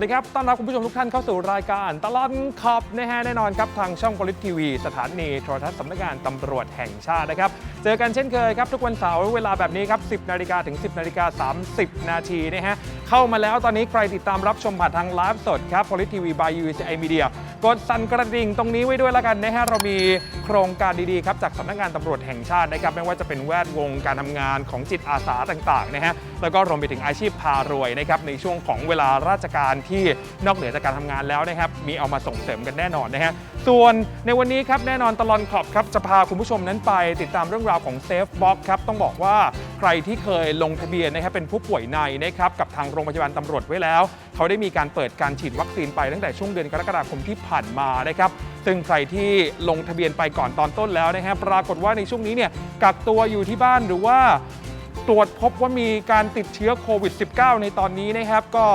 วัสดีครับ ต้อนรับคุณผู้ชมทุกท่านเข้าสู่รายการตลอดขับนะฮะแน่นอนครับ ทางช่อง p o l i t ทีวี สถานีโทรทัศน์สำนักงานตำรวจแห่งชาตินะครับ เจอกันเช่นเคยครับ ทุกวันเสาร์เวลาแบบนี้ครับ 10 นาฬิกาถึง 10 นาฬิกา 30 นาทีนะฮะ เข้ามาแล้วตอนนี้ใครติดตามรับชมผ่านทางไลฟ์สดครับ p o l i t ทีวี by UCI Media กดสั่นกระดิ่งตรงนี้ไว้ด้วยแล้วกันนะฮะเรามีโครงการดีๆครับจากสำนักงานตำรวจแห่งชาตินะครับไม่ว่าจะเป็นแวดวงการทำงานของจิตอาสาต่างๆนะฮะแล้วก็รวมไปถึงอาชีพพารวยนะครับในช่วงของเวลาราชการทนอกเหนือจากการทำงานแล้วนะครับมีเอามาส่งเสริมกันแน่นอนนะฮะส่วนในวันนี้ครับแน่นอนตลอนขอบครับจะพาคุณผู้ชมนั้นไปติดตามเรื่องราวของ Safe Box ครับต้องบอกว่าใครที่เคยลงทะเบียนนะครับเป็นผู้ป่วยในนะครับกับทางโรงพยาบาลตำรวจไว้แล้ว เขาได้มีการเปิดการฉีดวัคซีนไปตั้งแต่ช่วงเดือนกรกฎาคมที่ผ่านมานะครับซึ่งใครที่ลงทะเบียนไปก่อนตอนต้นแล้วนะครับปรากฏว่าในช่วงนี้เนี่ยกักตัวอยู่ที่บ้านหรือว่าตรวจพบว่ามีการติดเชื้อโควิด -19 ในตอนนี้นะครับ ก็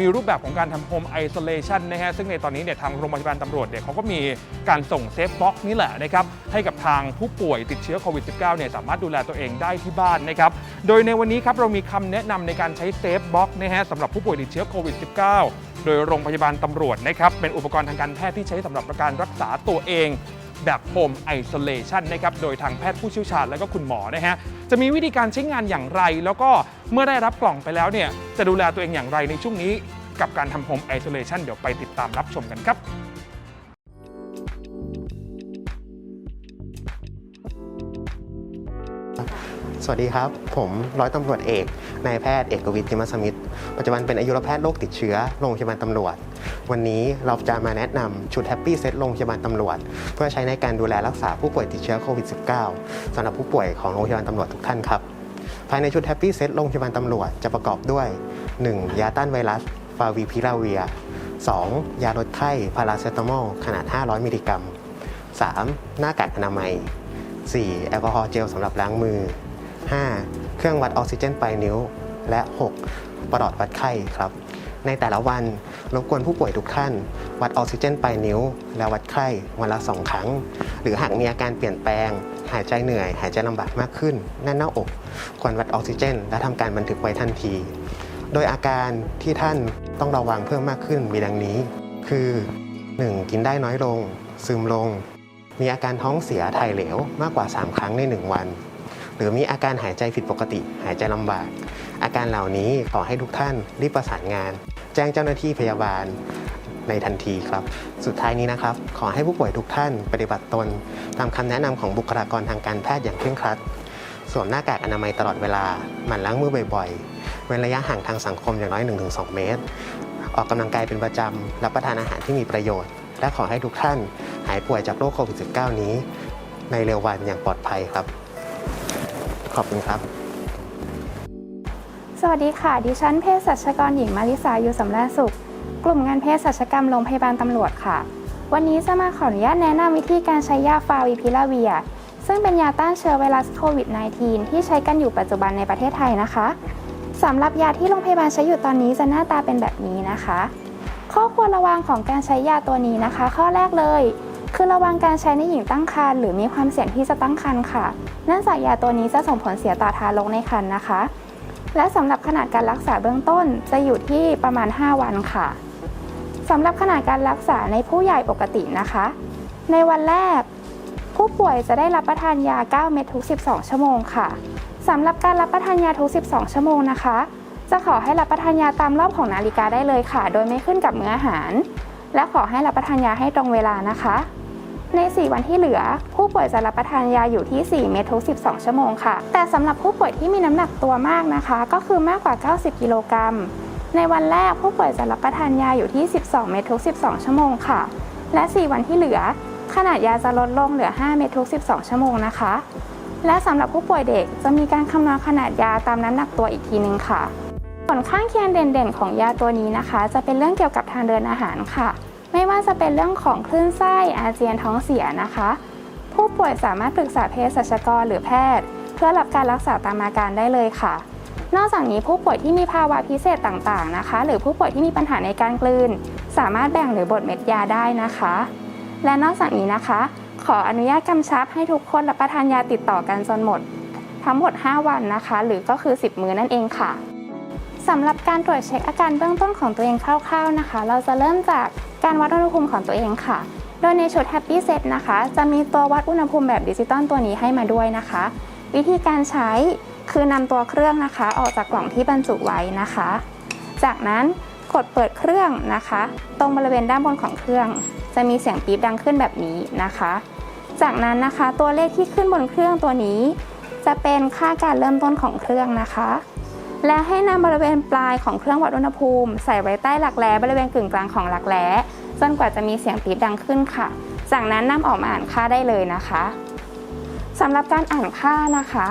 มีรูปแบบของการทำโฮมไอโซเลชันนะฮะซึ่งในตอนนี้เนี่ยทางโรงพยาบาลตำรวจเนี่ยเขาก็มีการส่งเซฟบ็อกนี่แหละนะครับให้กับทางผู้ป่วยติดเชื้อโควิด -19 เนี่ยสามารถดูแลตัวเองได้ที่บ้านนะครับโดยในวันนี้ครับเรามีคำแนะนำในการใช้เซฟบ็อกนะฮะสำหรับผู้ป่วยติดเชื้อโควิด -19 โดยโรงพยาบาลตำรวจนะครับเป็นอุปกรณ์ทางการแพทย์ที่ใช้สำหรับการรักษาตัวเอง แบบโฮมไอโซเลชันนะครับโดยทางแพทย์ผู้เชี่ยวชาญและก็คุณหมอนะฮะจะมีวิธีการใช้งานอย่างไร แล้วก็เมื่อได้รับกล่องไปแล้วเนี่ยจะดูแลตัวเองอย่างไรในช่วงนี้ กับการทำโฮมไอโซเลชันเดี๋ยวไปติดตามรับชมกันครับ สวัสดีครับ ผมร้อยตำรวจเอกนายแพทย์เอกวิทย์จิมสมิทธ์ปัจจุบันเป็นอายุรแพทย์โรคติดเชื้อโรงพยาบาลตำรวจ วันนี้เราจะมาแนะนำชุดแฮปปี้เซตโรงพยาบาลตำรวจ เพื่อใช้ในการดูแลรักษาผู้ป่วยติดเชื้อโควิด -19 สำหรับผู้ป่วยของโรงพยาบาลตำรวจทุกท่านครับ ภายในชุดแฮปปี้เซตโรงพยาบาลตำรวจจะประกอบด้วย 1. ยาต้านไวรัส ฟาวิพิราเวีย 2. ยาลดไข้พาราเซตามอลขนาด 500 มิลลิกรัม 3. หน้ากากอนามัย 4. แอลกอฮอล์เจลสำหรับล้างมือ 5. เครื่องวัดออกซิเจนปลายนิ้ว และ 6. ประหลอดวัดไข้ครับ ในแต่ละวันรบกวนผู้ป่วยทุกท่าน วัดออกซิเจนปลายนิ้ว และวัดไข้วันละ 2 ครั้ง หรือหากมีอาการเปลี่ยนแปลง หายใจเหนื่อย หายใจลำบากมากขึ้นแน่นหน้าอก ควรวัดออกซิเจน และทำการบันทึกไว้ทันที โดยอาการที่ท่านต้องระวังเพิ่มมากขึ้นมีดังนี้ คือ 1. กินได้น้อยลง ซึมลง มีอาการท้องเสียถ่ายเหลวมากกว่า 3 ครั้งใน 1 วัน หรือมีอาการหายใจผิดปกติ หายใจลำบาก อาการเหล่านี้ขอให้ทุกท่านรีบประสานงาน แจ้งเจ้าหน้าที่พยาบาลในทันทีครับ สุดท้ายนี้นะครับ ขอให้ผู้ป่วยทุกท่านปฏิบัติตน ตามคำแนะนำของบุคลากรทางการแพทย์อย่างเคร่งครัด สวมหน้ากากอนามัยตลอดเวลา หมั่นล้างมือบ่อยๆ เว้นระยะห่างทางสังคมอย่างน้อย 1-2 เมตร ออกกำลังกายเป็นประจำ รับประทานอาหารที่มีประโยชน์ และขอให้ทุกท่านหายป่วยจากโรคโควิด -19 นี้ ในเร็ววันอย่างปลอดภัยครับ ขอบคุณครับ สวัสดีค่ะ ดิฉันเภสัชกรหญิงมาริสาอยู่สำราญสุข กลุ่มงานเภสัชกรรมโรงพยาบาลตำรวจค่ะ วันนี้จะมาขออนุญาตแนะนำวิธีการใช้ยาฟาวิพิลาเวีย ซึ่งเป็นยาต้านเชื้อไวรัสโควิด -19 ที่ใช้กันอยู่ปัจจุบันในประเทศไทยนะคะสำหรับยาที่โรงพยาบาลใช้อยู่ตอนนี้จะหน้าตาเป็นแบบนี้นะคะ ข้อควรระวังของการใช้ยาตัวนี้นะคะ ข้อแรกเลย คือระวังการใช้ในหญิงตั้งครรภ์หรือมีความเสี่ยงที่จะตั้งครรภ์ค่ะ เนื่องจากยาตัวนี้จะส่งผลเสียต่อทารกในครรภ์นะคะ และสำหรับขนาดการรักษาเบื้องต้นจะอยู่ที่ประมาณ 5 วันค่ะสำหรับขนาดการรักษาในผู้ใหญ่ปกตินะคะ ในวันแรก ผู้ป่วยจะได้รับประทานยา 9 เม็ดทุก 12 ชั่วโมงค่ะสำหรับการรับประทานยาทุก 12 ชั่วโมงนะคะ จะขอให้รับประทานยาตามรอบของนาฬิกาได้เลยค่ะ โดยไม่ขึ้นกับมื้ออาหาร และขอให้รับประทานยาให้ตรงเวลานะคะ ใน 4 วันที่เหลือ ผู้ป่วยจะรับประทานยาอยู่ที่ 4 เม็ดทุก 12 ชั่วโมงค่ะ แต่สำหรับผู้ป่วยที่มีน้ำหนักตัวมากนะคะ ก็คือมากกว่า 90 กิโลกรัม ในวันแรกผู้ป่วยจะรับประทานยาอยู่ที่ 12 เม็ดทุก 12 ชั่วโมงค่ะ และ 4 วันที่เหลือ ขนาดยาจะลดลงเหลือ 5 เม็ดทุก 12 ชั่วโมงนะคะ และสำหรับผู้ป่วยเด็กจะมีการคำนวณขนาดยาตามน้ำหนักตัวอีกทีนึงค่ะ ผลข้างเคียงเด่นๆ ของยาตัวนี้นะคะ จะเป็นเรื่องเกี่ยวกับทางเดินอาหารค่ะ ไม่ว่าจะเป็นเรื่องของคลื่นไส้อาเจียนท้องเสียนะคะ ผู้ป่วยสามารถปรึกษาเภสัชกรหรือแพทย์ เพื่อรับการรักษาตามอาการได้เลยค่ะ นอกจากนี้ผู้ป่วยที่มีภาวะพิเศษต่างๆนะคะ หรือผู้ป่วยที่มีปัญหาในการกลืน สามารถแบ่งหรือบดเม็ดยาได้นะคะ และนอกจากนี้นะคะ ขออนุญาตกำชับให้ทุกคนรับประทานยาติดต่อกันจนหมด ทั้งหมด 5 วันนะคะ หรือก็คือ 10 มื้อนั่นเองค่ะสำหรับการตรวจเช็คอาการเบื้องต้นของตัวเองคร่าว ๆนะคะ เราจะเริ่มจาก การวัดอุณหภูมิของตัวเองค่ะ โดยในชุด Happy Set นะคะ จะมีตัววัดอุณหภูมิแบบดิจิตอลตัวนี้ให้มาด้วยนะคะ วิธีการใช้คือนำตัวเครื่องนะคะ ออกจากกล่องที่บรรจุไว้นะคะ จากนั้นกดเปิดเครื่องนะคะ ตรงบริเวณด้านบนของเครื่อง จะมีเสียงปี๊บดังขึ้นแบบนี้นะคะ จากนั้นนะคะตัวเลขที่ขึ้นบนเครื่องตัวนี้ จะเป็นค่าการเริ่มต้นของเครื่องนะคะ และให้นำบริเวณปลายของเครื่องวัดอุณหภูมิ ใส่ไว้ใต้หลักแร้บริเวณกึ่งกลางของหลักแร้จนกว่าจะมีเสียงปี๊บดังขึ้นค่ะ จากนั้นนำออกมาอ่านค่าได้เลยนะคะสำหรับการอ่านค่านะคะ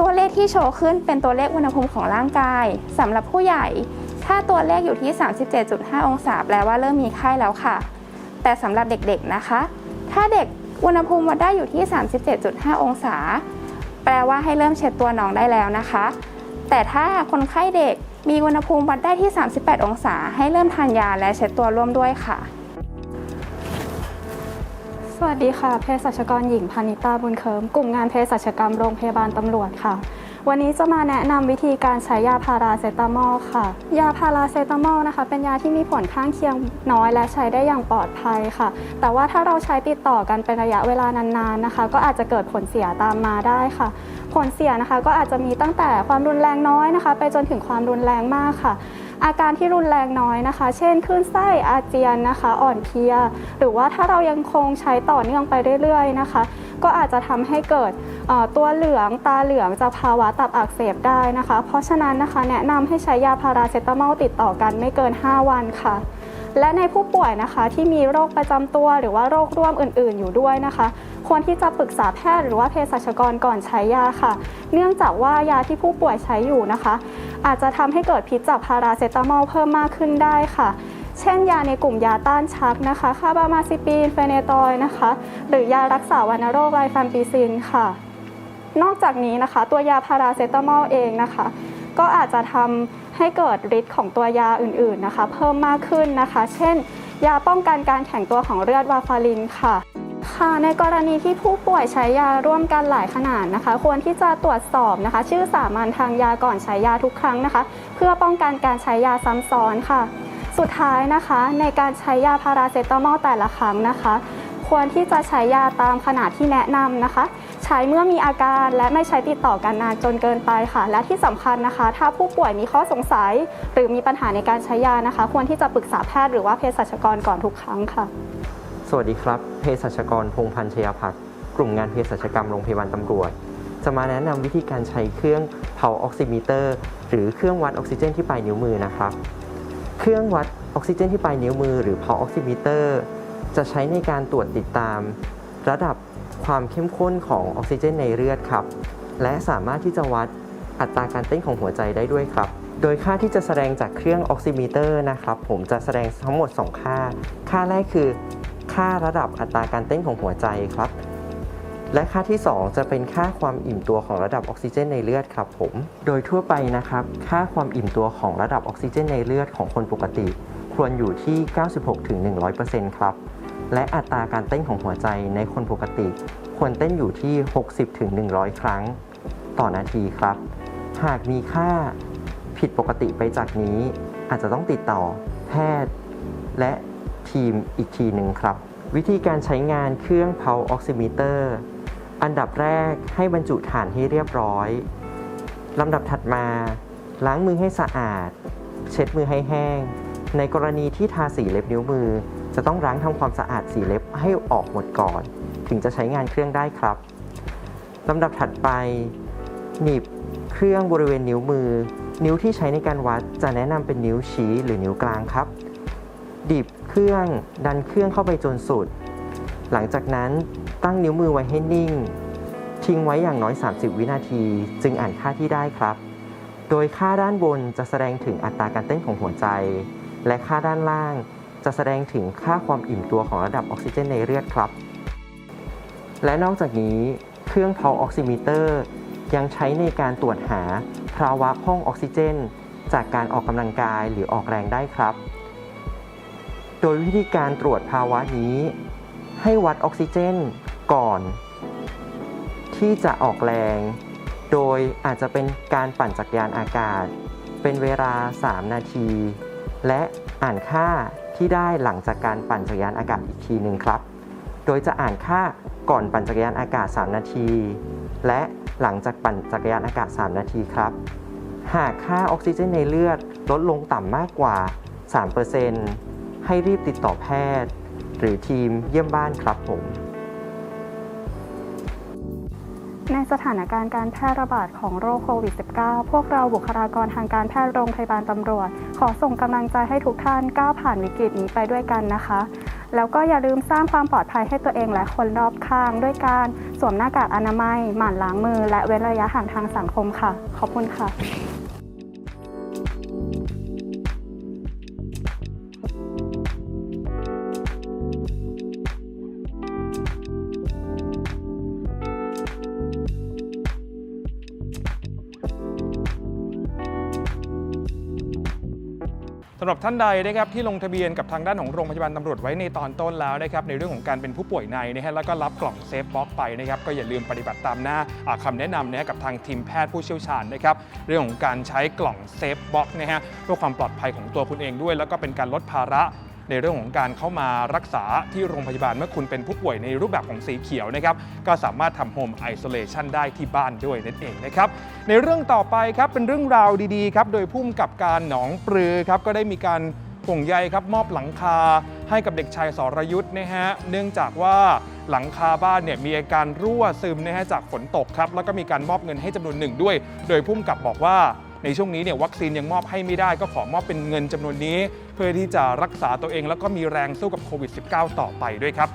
ตัวเลขที่โชว์ขึ้นเป็นตัวเลขอุณหภูมิของร่างกายสำหรับผู้ใหญ่ ถ้าตัวเลขอยู่ที่ 37.5 องศาแปลว่าเริ่มมีไข้แล้วค่ะ แต่สำหรับเด็กๆนะคะ ถ้าเด็กอุณหภูมิวัดได้อยู่ที่ 37.5 องศา แปลว่าให้เริ่มเช็ดตัวน้องได้แล้วนะคะ แต่ถ้าคนไข้เด็กมีอุณหภูมิวัดได้ที่ 38 องศา ให้เริ่มทานยาและเช็ดตัวร่วมด้วยค่ะ สวัสดีค่ะเภสัชกรหญิงพานิตาบุญเคิมกลุ่มงานเภสัชกรรมโรงพยาบาลตำรวจค่ะ วันนี้จะมาแนะนำวิธีการใช้ยาพาราเซตามอลค่ะ ยาพาราเซตามอลนะคะ เป็นยาที่มีผลข้างเคียงน้อยและใช้ได้อย่างปลอดภัยค่ะ แต่ว่าถ้าเราใช้ติดต่อกันเป็นระยะเวลานานๆนะคะ ก็อาจจะเกิดผลเสียตามมาได้ค่ะ ผลเสียนะคะก็อาจจะมีตั้งแต่ความรุนแรงน้อยนะคะ ไปจนถึงความรุนแรงมากค่ะ อาการที่รุนแรงน้อยนะคะ เช่นคลื่นไส้อาเจียนนะคะ อ่อนเพลีย หรือว่าถ้าเรายังคงใช้ต่อเนื่องไปเรื่อยๆนะคะ ก็อาจจะทำให้เกิดตัวเหลืองตาเหลืองจากภาวะตับอักเสบได้นะคะ เพราะฉะนั้นนะคะแนะนำให้ใช้ยาพาราเซตามอลติดต่อกันไม่เกิน 5 วันค่ะและในผู้ป่วยนะคะที่มีโรคประจำตัวหรือว่าโรคร่วมอื่น ๆ อยู่ด้วยนะคะ ควรที่จะปรึกษาแพทย์หรือว่าเภสัชกรก่อนใช้ยาค่ะ เนื่องจากว่ายาที่ผู้ป่วยใช้อยู่นะคะ อาจจะทำให้เกิดพิษจากพาราเซตามอลเพิ่มมากขึ้นได้ค่ะ เช่นยาในกลุ่มยาต้านชักนะคะ คาบามาซิปีน เฟเนตอยนะคะ หรือยารักษาวัณโรคไรฟันปีซินค่ะ นอกจากนี้นะคะ ตัวยาพาราเซตามอลเองนะคะ ก็อาจจะทำให้เกิดฤทธิ์ของตัวยาอื่นๆนะคะ เพิ่มมากขึ้นนะคะ เช่น ยาป้องกันการแข็งตัวของเลือดวาฟารินค่ะ ค่ะในกรณีที่ผู้ป่วยใช้ยาร่วมกันหลายขนาดนะคะ ควรที่จะตรวจสอบนะคะ ชื่อสามัญทางยาก่อนใช้ยาทุกครั้งนะคะ เพื่อป้องกันการใช้ยาซ้ำซ้อนค่ะ สุดท้ายนะคะ ในการใช้ยาพาราเซตามอลแต่ละครั้งนะคะ ควรที่จะใช้ยาตามขนาดที่แนะนำนะคะ ใช้เมื่อมีอาการและไม่ใช้ติดต่อกันนานจนเกินไปค่ะ และที่สำคัญนะคะ ถ้าผู้ป่วยมีข้อสงสัย หรือมีปัญหาในการใช้ยานะคะ ควรที่จะปรึกษาแพทย์หรือว่าเภสัชกรก่อนทุกครั้งค่ะ สวัสดีครับเภสัชกรพงษ์พันธ์ชยพักดิ์กลุ่มงานเภสัชกรรมโรงพยาบาลตำรวจ จะมาแนะนำวิธีการใช้เครื่องเผาออกซิมิเตอร์ หรือเครื่องวัดออกซิเจนที่ปลายนิ้วมือนะครับ เครื่องวัดออกซิเจนที่ปลายนิ้วมือ หรือเผาออกซิมิเตอร์ จะใช้ในการตรวจติดตาม ระดับความเข้มข้นของออกซิเจนในเลือดครับ และสามารถที่จะวัดอัตราการเต้นของหัวใจได้ด้วยครับ โดยค่าที่จะแสดงจากเครื่องออกซิมิเตอร์นะครับ ผมจะแสดงทั้งหมด 2 ค่า ค่าแรกคือ ค่าระดับอัตราการเต้นของหัวใจครับ และค่าที่ 2 จะเป็นค่าความอิ่มตัวของระดับออกซิเจนในเลือดครับผม โดยทั่วไปนะครับ ค่าความอิ่มตัวของระดับออกซิเจนในเลือดของคนปกติ ควรอยู่ที่ 96-100%ครับ และอัตราการเต้นของหัวใจในคนปกติ ควรเต้นอยู่ที่ 60-100 ครั้ง ต่อนาทีครับ หากมีค่าผิดปกติไปจากนี้ อาจจะต้องติดต่อแพทย์และ ทีมอีกทีหนึ่งครับ วิธีการใช้งานเครื่องเพาออกซิมิเตอร์อันดับแรกให้บรรจุฐานให้เรียบร้อยลำดับถัดมา ล้างมือให้สะอาด เช็ดมือให้แห้ง ในกรณีที่ทาสีเล็บนิ้วมือ จะต้องล้างทำความสะอาดสีเล็บให้ออกหมดก่อน ถึงจะใช้งานเครื่องได้ครับลำดับถัดไป หนีบเครื่องบริเวณนิ้วมือ นิ้วที่ใช้ในการวัดจะแนะนำเป็นนิ้วชี้หรือนิ้วกลางครับดิบ รื่อง ดันเครื่องเข้าไปจนสุด หลังจากนั้นตั้งนิ้วมือไว้ให้นิ่ง ทิ้งไว้อย่างน้อย 30 วินาที จึงอ่านค่าที่ได้ครับ โดยค่าด้านบนจะแสดงถึงอัตราการเต้นของหัวใจ และค่าด้านล่างจะแสดงถึงค่าความอิ่มตัวของระดับออกซิเจนในเลือดครับ และนอกจากนี้เครื่องเพาออกซิมิเตอร์ยังใช้ในการตรวจหาภาวะห้องออกซิเจน จากการออกกำลังกายหรือออกแรงได้ครับ ดยวิธีการตรวจภาวะนี้ ให้วัดออกซิเจนก่อน ที่จะออกแรง โดยอาจจะเป็นการปั่นจักรยานอากาศ เป็นเวลา 3 นาที และอ่านค่าที่ได้หลังจากการปั่นจักรยานอากาศอีกทีหนึ่งครับ โดยจะอ่านค่าก่อนปั่นจักรยานอากาศ 3 นาที และหลังจากปั่นจักรยานอากาศ 3 นาทีครับ หากค่าออกซิเจนในเลือดลดลงต่ำมากกว่า 3% ให้รีบติดต่อแพทย์ หรือทีมเยี่ยมบ้านครับผม ในสถานการณ์การแพร่ระบาดของโรคโควิด -19 พวกเราบุคลากรทางการแพทย์โรงพยาบาลตำรวจ ขอส่งกำลังใจให้ทุกท่านก้าวผ่านวิกฤตนี้ไปด้วยกันนะคะ แล้วก็อย่าลืมสร้างความปลอดภัยให้ตัวเองและคนรอบข้าง ด้วยการสวมหน้ากากอนามัย หมั่นล้างมือ และเว้นระยะห่างทางสังคมค่ะ ขอบคุณค่ะ สำหรับท่านใดนะครับที่ลงทะเบียนกับทางด้านของโรงพยาบาลตำรวจไว้ในตอนต้นแล้วนะครับในเรื่องของการเป็นผู้ป่วยในนะฮะแล้วก็รับกล่องเซฟบ็อกซ์ไปนะครับก็อย่าลืมปฏิบัติตามหน้าอ่าคำแนะนำนะฮะกับทางทีมแพทย์ผู้เชี่ยวชาญนะครับเรื่องของการใช้กล่องเซฟบ็อกซ์นะฮะเพื่อความปลอดภัยของตัวคุณเองด้วย แล้วก็เป็นการลดภาระ ในเรื่องของการเข้ามารักษาที่โรงพยาบาลเมื่อคุณเป็นผู้ป่วยในรูปแบบของสีเขียวนะครับก็สามารถทำโฮมไอโซเลชันได้ที่บ้านด้วยนั่นเองนะครับในเรื่องต่อไปครับเป็นเรื่องราวดีๆครับโดยพุ่มกับการหนองปลือครับก็ได้มีการห่วงใยครับมอบหลังคาให้กับเด็กชายสรยุทธ์นะฮะเนื่องจากว่าหลังคาบ้านเนี่ยมีอาการรั่วซึมนะฮะจากฝนตกครับแล้วก็มีการมอบเงินให้จำนวนหนึ่งด้วย โดยพุ่มกับบอกว่าในช่วงนี้เนี่ยวัคซีนยังมอบให้ไม่ได้ก็ขอมอบเป็นเงินจำนวนนี้ เพื่อที่จะรักษาตัวเองแล้วก็มีแรงสู้กับโควิด -19 ต่อไปด้วยครับ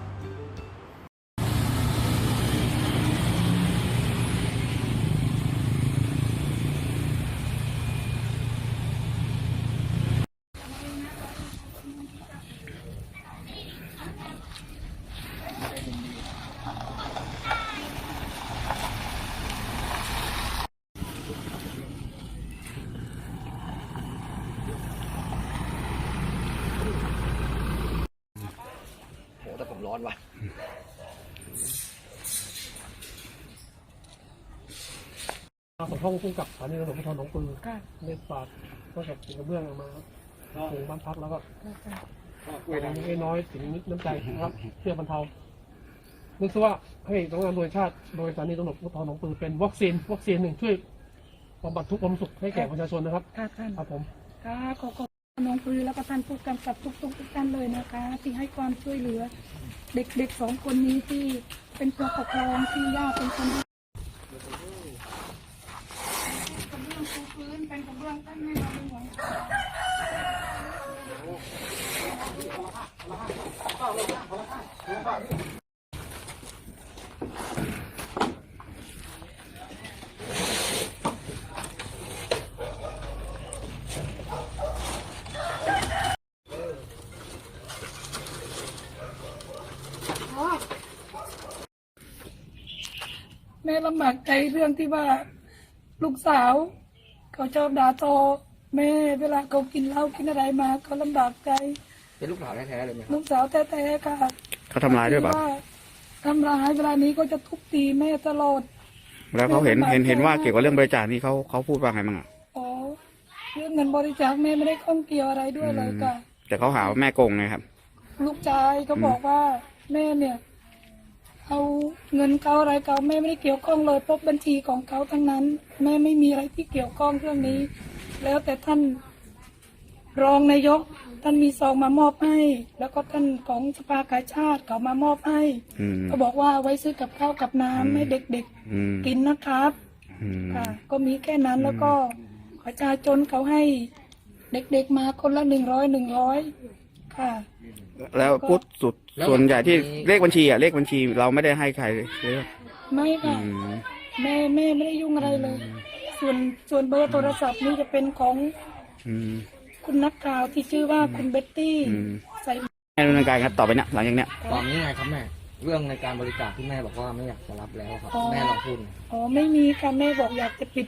โหแต่ผมร้อนว่ะ มาสมทบคู่กับสถานีตำรวจภูธรหนองปือเล่นฝากก็กับสิ่งกระเบื้องเอามาถึงบ้านพักแล้วก็เวลานี้น้อยๆถึงนิดน้ำใจนะครับเพื่อบรรเทานึกซะว่าให้สำนักงานโดยชาติโดยสถานีตำรวจภูธรหนองปือเป็นวัคซีนวัคซีนหนึ่งช่วยบำบัดทุกข์ความสุขให้แก่ประชาชนนะครับค่ะท่าน ครับผม ค่ะขอขอบคุณน้องปลือแล้วก็ท่านผู้กำกับทุกๆทุกท่านเลยนะคะ ที่ให้ความช่วยเหลือ เด็กๆสองคนนี้ที่เป็นผู้ปกครองที่ย่าเป็นคนดู เป็นกระเบื้องตั้งให้เราเป็นหวงแม่ลำบากใจเรื่องที่ว่า ลูกสาว เขาชอบด่าทอแม่เวลาเขากินเหล้ากินอะไรมาเขาลำบากใจเป็นลูกสาวแท้ๆเลยไหมลูกสาวแท้ๆค่ะเขาทำร้ายด้วยเปล่าที่ทำร้ายเวลานี้ก็จะทุบตีแม่ตลอดแล้วเขาเห็นไม่เห็นไม่เห็นว่าไม่เกี่ยวกับเรื่องบริจาคนี่เขาเขาพูดว่าไงบ้างอะอ๋อเรื่องเงินบริจาคแม่ไม่ได้ข้องเกี่ยวอะไรด้วยเลยค่ะแต่เขาหาว่าแม่โกงไงครับ ลูกชายก็บอกว่าแม่เนี่ย เอาเงินเขาอะไรเขาแม่ไม่ได้เกี่ยวข้องเลยพบบัญชีของเขาทั้งนั้น แม่ไม่มีอะไรที่เกี่ยวข้องเรื่องนี้ แล้วแต่ท่านรองนายก ท่านมีซองมามอบให้ แล้วก็ท่านของสภากาชาติเขามามอบให้อืม ก็บอกว่าไว้ซื้อกับข้าวกับน้ำให้เด็กอืมๆกินนะครับ อืม ค่ะก็มีแค่นั้นแล้วก็ประชาชนเขาให้เด็กๆมาคนละหนึ่งร้อยหนึ่งร้อยค่ะ แล้วพูดสุดส่วนใหญ่ที่เลขบัญชีอะเลขบัญชีเราไม่ได้ให้ใครเลยไม่อืค่ะมแม่แม่ไม่ได้ยุ่งอะไรเลย ส่วนส่วนเบอร์โทรศัพท์นี่จะเป็นของอืม คุณนักข่าวที่ชื่อว่าคุณเบ็ตตี้อืม ใส่แม่ดำเนินการครับต่อไปเนี่ยหลังจากเนี้ยตอนนี้ไงครับแม่ เรื่องในการบริจาคที่แม่บอกว่าไม่อยากจะรับแล้วครับ แม่ลองพูดหน่อยอ๋อไม่มีค่ะแม่บอกอยากจะปิด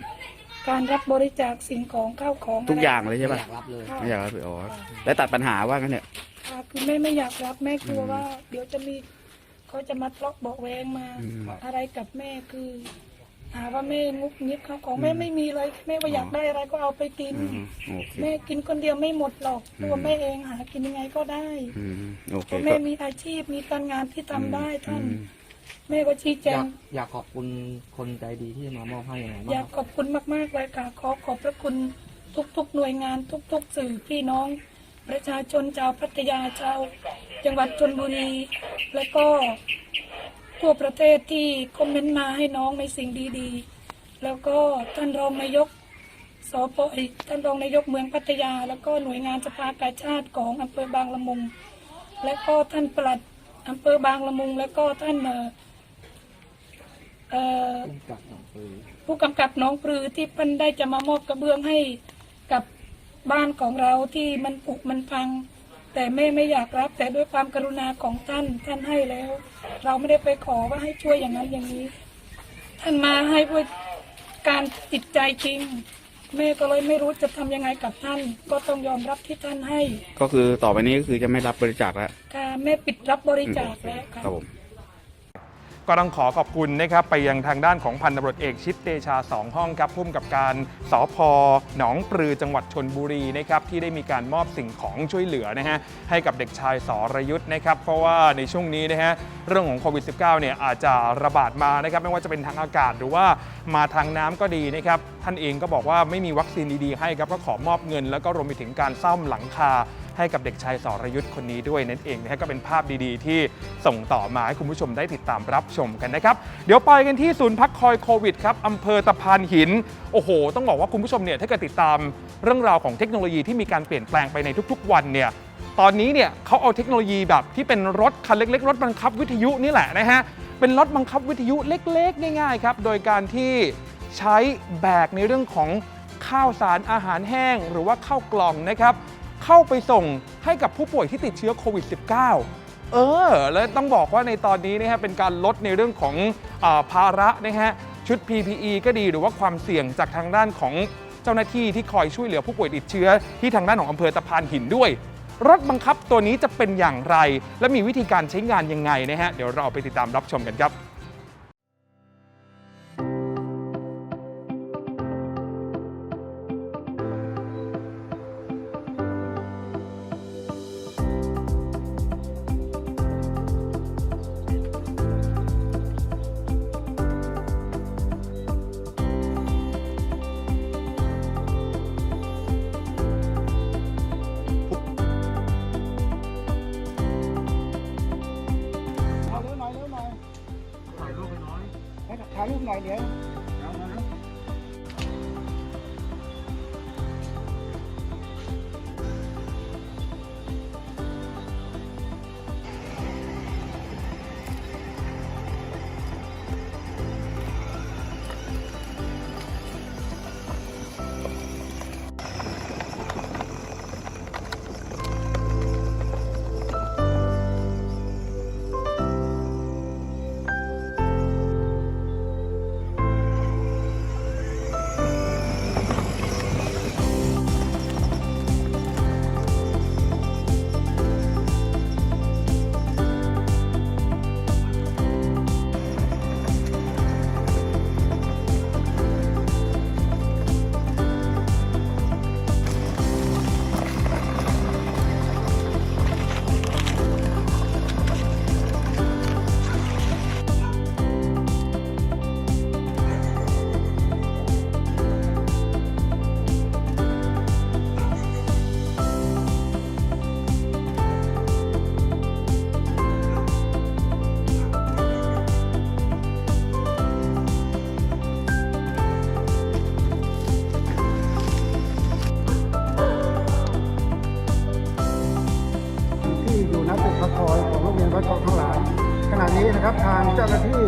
การรับบริจาคสิ่งของข้าวของทุกอย่างเลยไม่ใช่ป่ะอยากรับเลย ไม่อยากรับเลยอ๋อแล้วตัดปัญหาว่างั้นเนี่ย ค่ะคือแม่ไม่อยากรับแม่กลัวว่า เดี๋ยวจะมีเขาจะมาทะเลาะเบาะแวงมาอืมอะไรกับแม่คือหาว่าแม่งุบงิบเขาของแม่ไม่มีเลยแม่ว่าอยากได้อะไรก็เอาไปกินอืมโอเค แม่กินคนเดียวไม่หมดหรอกตัวแม่เองหากินยังไงก็ได้อืมโอเคเพราะก็แม่มีอาชีพมีการงานที่ทำได้ท่าน อืม แม่ก็ชี้แจอยางกอยากขอบคุณคนใจดีที่มามอบให้ยังไงบ้างอยากคขรับอบคุณมากๆเลยค่ะขอขอบพระคุณทุกๆหน่วยงานทุก ๆ สื่อพี่น้อง ประชาชนชาวพัทยาชาวจังหวัดชนบุรี และก็ทั่วประเทศที่คอมเมนต์มาให้น้องในสิ่งดีๆ แล้วก็ท่านรองนายกสปเอยท่านรองนายกเมืองพัทยา แล้วก็หน่วยงานสภากาชาติของอำเภอบางละมุง และก็ท่านปลัดอำเภอบางละมุง และก็ท่านเอ่อเอ่อร่วมกับหนองปือผู้กำกับหน้องปลือที่เพิ่นได้จะมามอบกระเบื้องให้กับ บ้านของเราที่มันผุมันพัง แต่แม่ไม่อยากรับ แต่ด้วยความกรุณาของท่านท่านให้แล้ว เราไม่ได้ไปขอว่าให้ช่วยอย่างนั้นอย่างนี้ ท่านมาให้ด้วยการติดใจจริง แม่ก็เลยไม่รู้จะทำยังไงกับท่าน ก็ต้องยอมรับที่ท่านให้ก็คือต่อไปนี้ก็คือจะไม่รับบริจาคแล้วค่ะแม่ปิดรับบริจาคแล้วค่ะ ครับผม ก็ต้องขอขอบคุณนะครับไปยังทางด้านของพันตำรวจเอกชิดเตชา 2 ห้องครับพุ่มกับการสพหนองปลือจังหวัดชนบุรีนะครับที่ได้มีการมอบสิ่งของช่วยเหลือนะฮะให้กับเด็กชายสรยุทธ์นะครับเพราะว่าในช่วงนี้นะฮะเรื่องของโควิด -19 เนี่ยอาจจะระบาดมานะครับไม่ว่าจะเป็นทางอากาศหรือว่ามาทางน้ำก็ดีนะครับท่านเองก็บอกว่าไม่มีวัคซีนดีๆให้ครับก็ขอมอบเงิน แล้วก็รวมไปถึงการซ่อมหลังคา ให้กับเด็กชายสรยุทธ์คนนี้ด้วยนั่นเองนะฮะก็เป็นภาพดีๆ ที่ส่งต่อมาให้คุณผู้ชมได้ติดตามรับชมกันนะครับเดี๋ยวไปกันที่ศูนย์พักคอยโควิดครับอำเภอตะพานหินโอ้โห ต้องบอกว่าคุณผู้ชมเนี่ยถ้าเกิดติดตามเรื่องราวของเทคโนโลยีที่มีการเปลี่ยนแปลงไปในทุกๆ วันเนี่ยตอนนี้เนี่ยเขาเอาเทคโนโลยีแบบที่เป็นรถคันเล็ก ๆ รถบังคับวิทยุนี่แหละนะฮะเป็นรถบังคับวิทยุเล็ก ๆ ง่ายๆครับโดยการที่ใช้แบกในเรื่องของข้าวสารอาหารแห้ง หรือว่าข้าวกล่องนะครับ เข้าไปส่งให้กับผู้ป่วยที่ติดเชื้อโควิด -19 เออ แล้วต้องบอกว่าในตอนนี้นะฮะเป็นการลดในเรื่องของอภาระนะฮะชุด PPE ก็ดีหรือว่าความเสี่ยงจากทางด้านของเจ้าหน้าที่ที่คอยช่วยเหลือผู้ป่วยติดเชื้อ ที่ทางด้านของอำเภอตะพานหินด้วย รถบังคับตัวนี้จะเป็นอย่างไร และมีวิธีการใช้งานยังไงนะฮะเดี๋ยวเราไปติดตามรับชมกันครับางเจ้าหน้าที่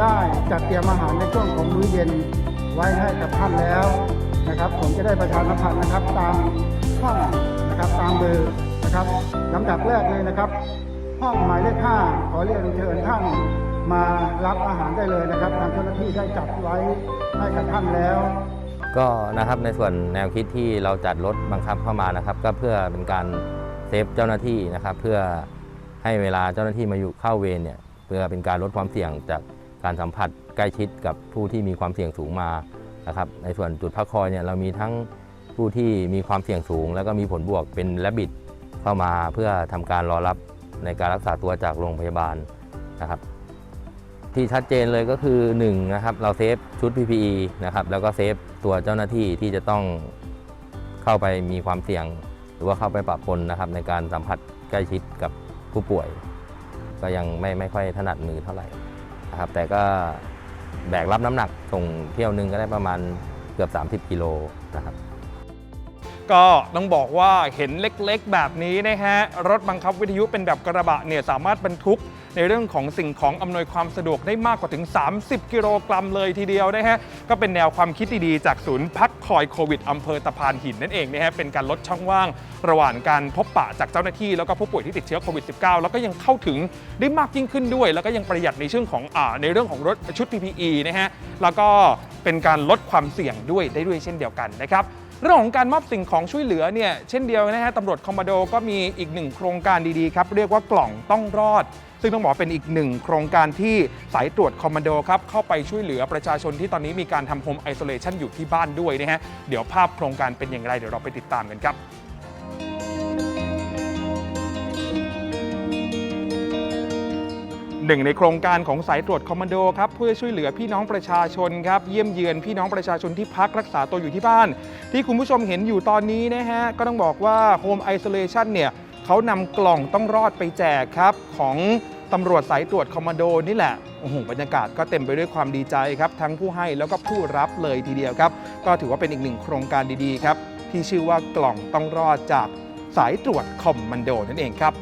ได้จัดเตรียมอาหารในช่วงของมื้อเย็นไว้ให้กับท่านแล้วนะครับผมจะได้ประชาสัมพันธ์นะครับตามห้องนะครับตามเบอร์นะครับลำดับแรกเลยนะครับ ห้องหมายเลขห้าขอเรียนเชิญท่านมารับอาหารได้เลยนะครับทางเจ้าหน้าที่ได้จัดไว้ให้กับท่านแล้ว ก็นะครับในส่วนแนวคิดที่เราจัดรถบังคับเข้ามานะครับ ก็เพื่อเป็นการเซฟเจ้าหน้าที่นะครับ เพื่อให้เวลาเจ้าหน้าที่มาอยู่เข้าเวรเนี่ย เพื่อเป็นการลดความเสี่ยงจากการสัมผัสใกล้ชิดกับผู้ที่มีความเสี่ยงสูงมานะครับในส่วนจุดพักคอยเนี่ยเรามีทั้งผู้ที่มีความเสี่ยงสูง แล้วก็มีผลบวกเป็นแลบิดเข้ามาเพื่อทำการรอรับในการรักษาตัวจากโรงพยาบาลนะครับ ที่ชัดเจนเลยก็คือ1นะครับเราเซฟชุด PPE นะครับแล้วก็เซฟตัวเจ้าหน้าที่ที่จะต้องเข้าไปมีความเสี่ยง หรือว่าเข้าไปปะปนนะครับในการสัมผัสใกล้ชิดกับผู้ป่วย ก็ยังไม่ไม่ค่อยถนัดมือเท่าไหร่นะครับแต่ก็แบกรับน้ำหนักส่งเที่ยวหนึงก็ได้ประมาณเกือบ 30 กิโลนะครับ ก็ต้องบอกว่าเห็นเล็กๆ แบบนี้นะฮะ รถบังคับวิทยุเป็นแบบกระบะเนี่ยสามารถบรรทุกในเรื่องของสิ่งของอำนวยความสะดวกได้มากกว่าถึง 30 กิโลกรัมเลยทีเดียวนะฮะ ก็เป็นแนวความคิดดีๆ จากศูนย์พักคอยโควิดอำเภอตะพานหินนั่นเองนะฮะ เป็นการลดช่องว่าง ระหว่างการพบปะจากเจ้าหน้าที่แล้วก็ผู้ป่วยที่ติดเชื้อโควิด -19 แล้วก็ยังเข้าถึงได้มากยิ่งขึ้นด้วย แล้วก็ยังประหยัดในเรื่องของอ่าในเรื่องของรถชุด PPE นะฮะ แล้วก็เป็นการลดความเสี่ยงด้วยได้ด้วยเช่นเดียวกันนะครับ เรื่องของการมอบสิ่งของช่วยเหลือเนี่ยเช่นเดียวนะฮะตำรวจคอมมานโดก็มีอีกหนึ่งโครงการดีๆครับเรียกว่ากล่องต้องรอด ซึ่งต้องบอกเป็นอีกหนึ่งโครงการที่สายตรวจคอมมานโดครับเข้าไปช่วยเหลือประชาชนที่ตอนนี้มีการทำโฮมไอโซเลชันอยู่ที่บ้านด้วยนะฮะเดี๋ยวภาพโครงการเป็นอย่างไรเดี๋ยวเราไปติดตามกันครับ หนึ่งในโครงการของสายตรวจคอมมานโดครับเพื่อช่วยเหลือพี่น้องประชาชนครับเยี่ยมเยือนพี่น้องประชาชนที่พักรักษาตัวอยู่ที่บ้าน ที่คุณผู้ชมเห็นอยู่ตอนนี้นะฮะก็ต้องบอกว่า Home Isolation เนี่ยเขานำกล่องต้องรอดไปแจกครับของตำรวจสายตรวจคอมมานโดนี่แหละโอ้โหบรรยากาศก็เต็มไปด้วยความดีใจครับ ทั้งผู้ให้แล้วก็ผู้รับเลยทีเดียวครับ ก็ถือว่าเป็นอีกหนึ่งโครงการดีๆครับที่ชื่อว่ากล่องต้องรอดจากสายตรวจคอมมานโดนั่นเองครับ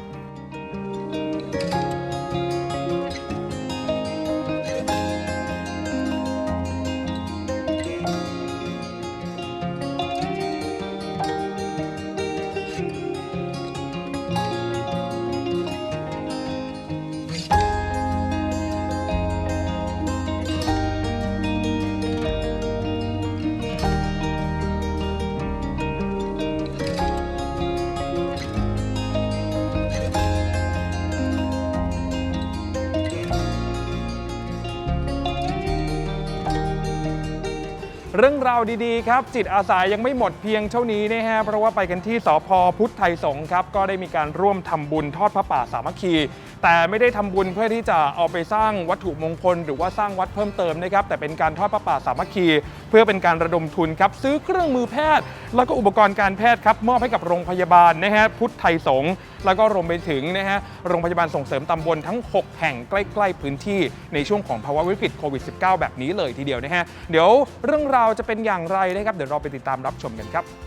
เรื่องราวดีๆครับ จิตอาสายังไม่หมดเพียงเท่านี้นะฮะเพราะว่าไปกันที่สพพุทธไทยสงฆ์ครับก็ได้มีการร่วมทำบุญทอดพระป่าสามัคคี แต่ไม่ได้ทำบุญเพื่อที่จะเอาไปสร้างวัตถุมงคล หรือว่าสร้างวัดเพิ่มเติมนะครับแต่เป็นการทอดพระป่าสามัคคี เพื่อเป็นการระดมทุนครับซื้อเครื่องมือแพทย์ แล้วก็อุปกรณ์การแพทย์ครับมอบให้กับโรงพยาบาลนะฮะพุทธไทยสงฆ์แล้วก็รวมไปถึงนะฮะโรงพยาบาลส่งเสริมตำบลทั้ง 6 แห่งใกล้ๆพื้นที่ในช่วงของภาวะวิกฤตโควิด -19 แบบนี้เลยทีเดียวนะฮะเดี๋ยวเรื่องราวจะเป็นอย่างไรนะครับเดี๋ยวเราไปติดตามรับชมกันครับ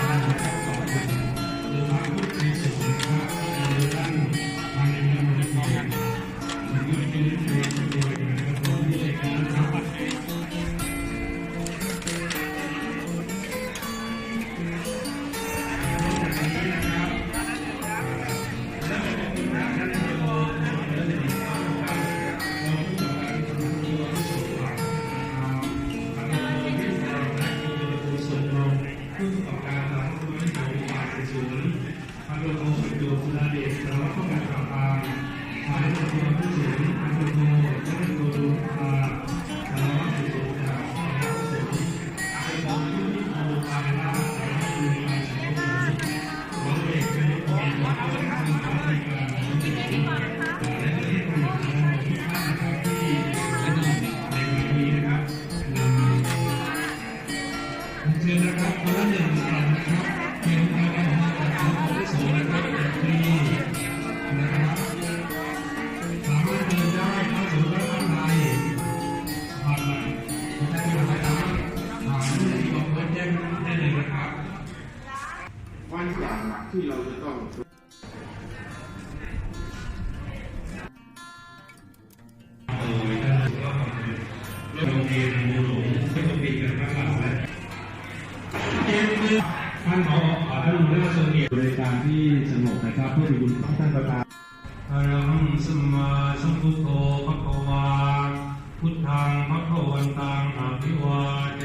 ธังภะคะวันตังอภิวาเท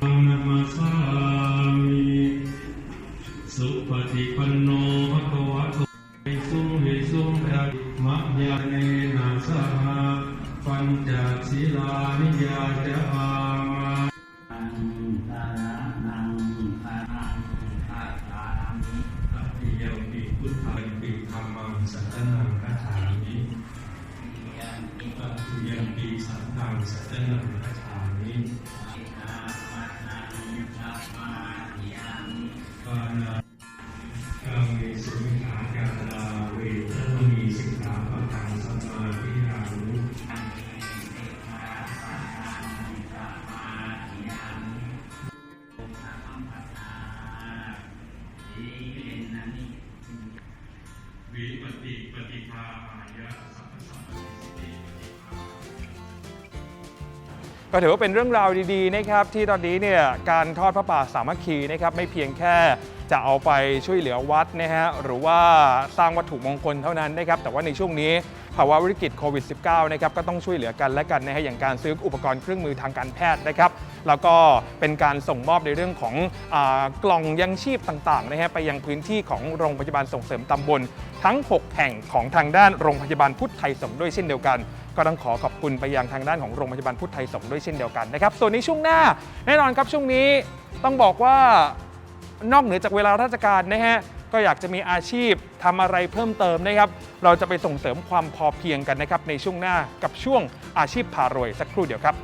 มินะมาสามิสุปฏิปันโน ฏิภาหายะสัพพสัมปติก็ถือว่าเป็นเรื่องราวดีๆนะครับที่ตอนนี้เนี่ยการทอดพระป่าสามัคคีนะครับไม่เพียงแค่จะเอาไปช่วยเหลือวัดนะฮะหรือว่าสร้างวัตถุมงคลเท่านั้นนะครับแต่ว่าในช่วงนี้ภาวะวิกฤตโควิด -19 นะครับก็ต้องช่วยเหลือกันและกันนะฮะอย่างการซื้ออุปกรณ์เครื่องมือทางการแพทย์นะครับ แล้วก็เป็นการส่งมอบในเรื่องของอกล่องยังชีพต่างๆนะฮะไปยังพื้นที่ของโรงพยาบาลส่งเสริมตำบล ทั้ง 6 แห่งของทางด้านโรงพยาบาลพุทธไทยสงฆ์ด้วยเช่นเดียวกัน ก็ต้องขอขอบคุณไปยังทางด้านของโรงพยาบาลพุทธไทยสงฆ์ด้วยเช่นเดียวกันนะครับส่วนในช่วงหน้าแน่นอนครับช่วงนี้ต้องบอกว่านอกเหนือจากเวลาราชการนะฮะก็อยากจะมีอาชีพทำอะไรเพิ่มเติมนะครับ เราจะไปส่งเสริมความพอเพียงกันนะครับในช่วงหน้ากับช่วงอาชีพพารวยสักครู่เดียวครับ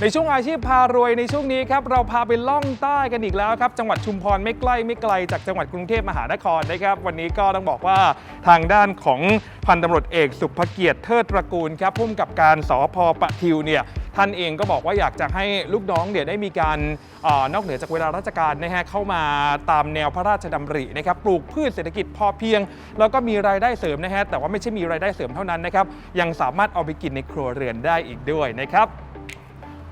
ในช่วงอาชีพพารวยในช่วงนี้ครับเราพาไปล่องใต้กันอีกแล้วครับจังหวัดชุมพรไม่ใกล้ไม่ไกลจากจังหวัดกรุงเทพมหานครนะครับวันนี้ก็ต้องบอกว่าทางด้านของพันตำรวจเอกสุภเกียรติเทิดตระกูลครับพุ่มกับการสพปะทิวเนี่ย ท่านเองก็บอกว่าอยากจะให้ลูกน้องเนี่ยได้มีการออนอกเหนือจากเวลาราชการนะฮะเข้ามาตามแนวพระราชดำรินะครับปลูกพืชเศรษฐกิจพอเพียง แล้วก็มีรายได้เสริมนะฮะแต่ว่าไม่ใช่มีรายได้เสริมเท่านั้นนะครับยังสามารถเอาไปกินในครัวเรือนได้อีกด้วยนะครับ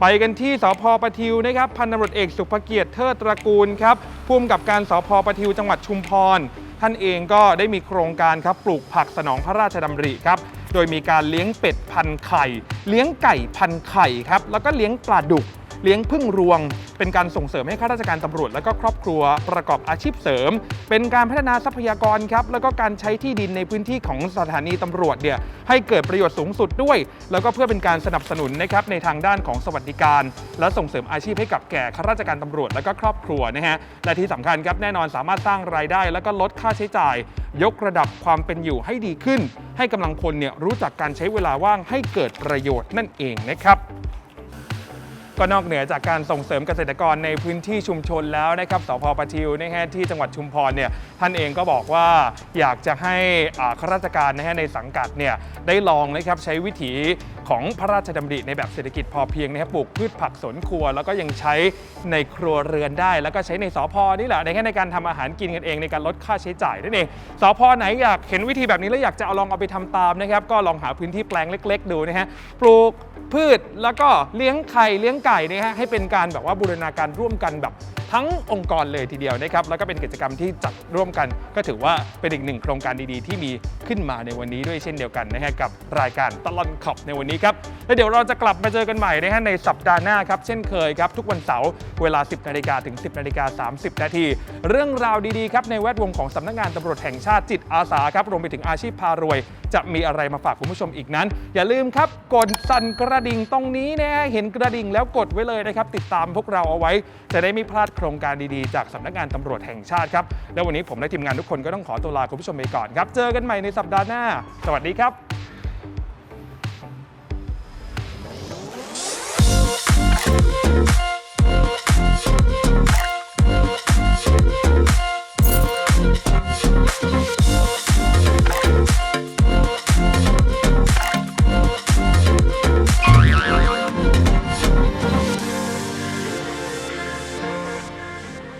ไปกันที่สพปทิวนะครับพันตำรวจเอกสุภเกียรติเทิดตระกูลครับผู้กำกับการสพปทิวจังหวัดชุมพร ท่านเองก็ได้มีโครงการครับปลูกผักสนองพระราชดำริครับ โดยมีการเลี้ยงเป็ดพันไข่ เลี้ยงไก่พันไข่ครับ แล้วก็เลี้ยงปลาดุก เลี้ยงพึ่งรวง เป็นการส่งเสริมให้ข้าราชการตำรวจ และก็ครอบครัวประกอบอาชีพเสริม เป็นการพัฒนาทรัพยากรครับแล้วก็การใช้ที่ดินในพื้นที่ของสถานีตำรวจเนี่ยให้เกิดประโยชน์สูงสุดด้วย แล้วก็เพื่อเป็นการสนับสนุนนะครับในทางด้านของสวัสดิการ และส่งเสริมอาชีพให้กับแก่ข้าราชการตำรวจ และก็ครอบครัวนะฮะและที่สำคัญครับแน่นอนสามารถสร้างรายได้ แล้วก็ลดค่าใช้จ่าย ยกระดับความเป็นอยู่ให้ดีขึ้น ให้กำลังพลเนี่ยรู้จักการใช้เวลาว่างให้เกิดประโยชน์นั่นเองนะครับ ก็นอกเหนือจากการส่งเสริมเกษตรกรในพื้นที่ชุมชนแล้วนะครับสพปทิวนะฮะที่จังหวัดชุมพรเนี่ยท่านเองก็บอกว่าอยากจะให้ข้าราชการนะฮะในสังกัดเนี่ยได้ลองนะครับใช้วิถีของพระราชดำริในแบบเศรษฐกิจพอเพียงนะครับปลูกพืชผักสวนครัว แล้วก็ยังใช้ในครัวเรือนได้ แล้วก็ใช้ในสพนี่แหละในแค่ในการทำอาหารกินกันเองในการลดค่าใช้จ่ายนั่นเองสพไหนอยากเห็นวิธีแบบนี้แล้วอยากจะเอาลองเอาไปทำตามนะครับก็ลองหาพื้นที่แปลงเล็ก ๆ ดูนะฮะปลูกพืชแล้วก็เลี้ยงไข่เลี้ยงไก่นะฮะให้เป็นการแบบว่าบูรณาการร่วมกันแบบทั้งองค์กรเลยทีเดียวนะครับแล้วก็เป็นกิจกรรมที่จัดร่วมกัน ก็ถือว่าเป็นอีกหนึ่งโครงการดีๆ ที่มีขึ้นมาในวันนี้ด้วยเช่นเดียวกันนะฮะกับรายการตลอนขับในวันนี้ครับแล้วเดี๋ยวเราจะกลับมาเจอกันใหม่นะฮะในสัปดาห์หน้าครับเช่นเคยครับทุกวันเสาร์เวลา 10นาฬิกาถึง 10นาฬิกา30 นาทีเรื่องราวดีๆครับในแวดวงของสำนักงานตำรวจแห่งชาติจิตอาสาครับรวมไปถึงอาชีพพารวย จะมีอะไรมาฝากคุณผู้ชมอีกนั้น อย่าลืมครับ กดสั่นกระดิ่งตรงนี้นะเห็นกระดิ่งแล้วกดไว้เลยนะครับ ติดตามพวกเราเอาไว้ จะได้ไม่พลาดโครงการดีๆ จากสำนักงานตำรวจแห่งชาติครับแล้ววันนี้ผมและทีมงานทุกคนก็ต้องขอตัวลาคุณผู้ชมไปก่อนครับเจอกันใหม่ในสัปดาห์หน้า สวัสดีครับ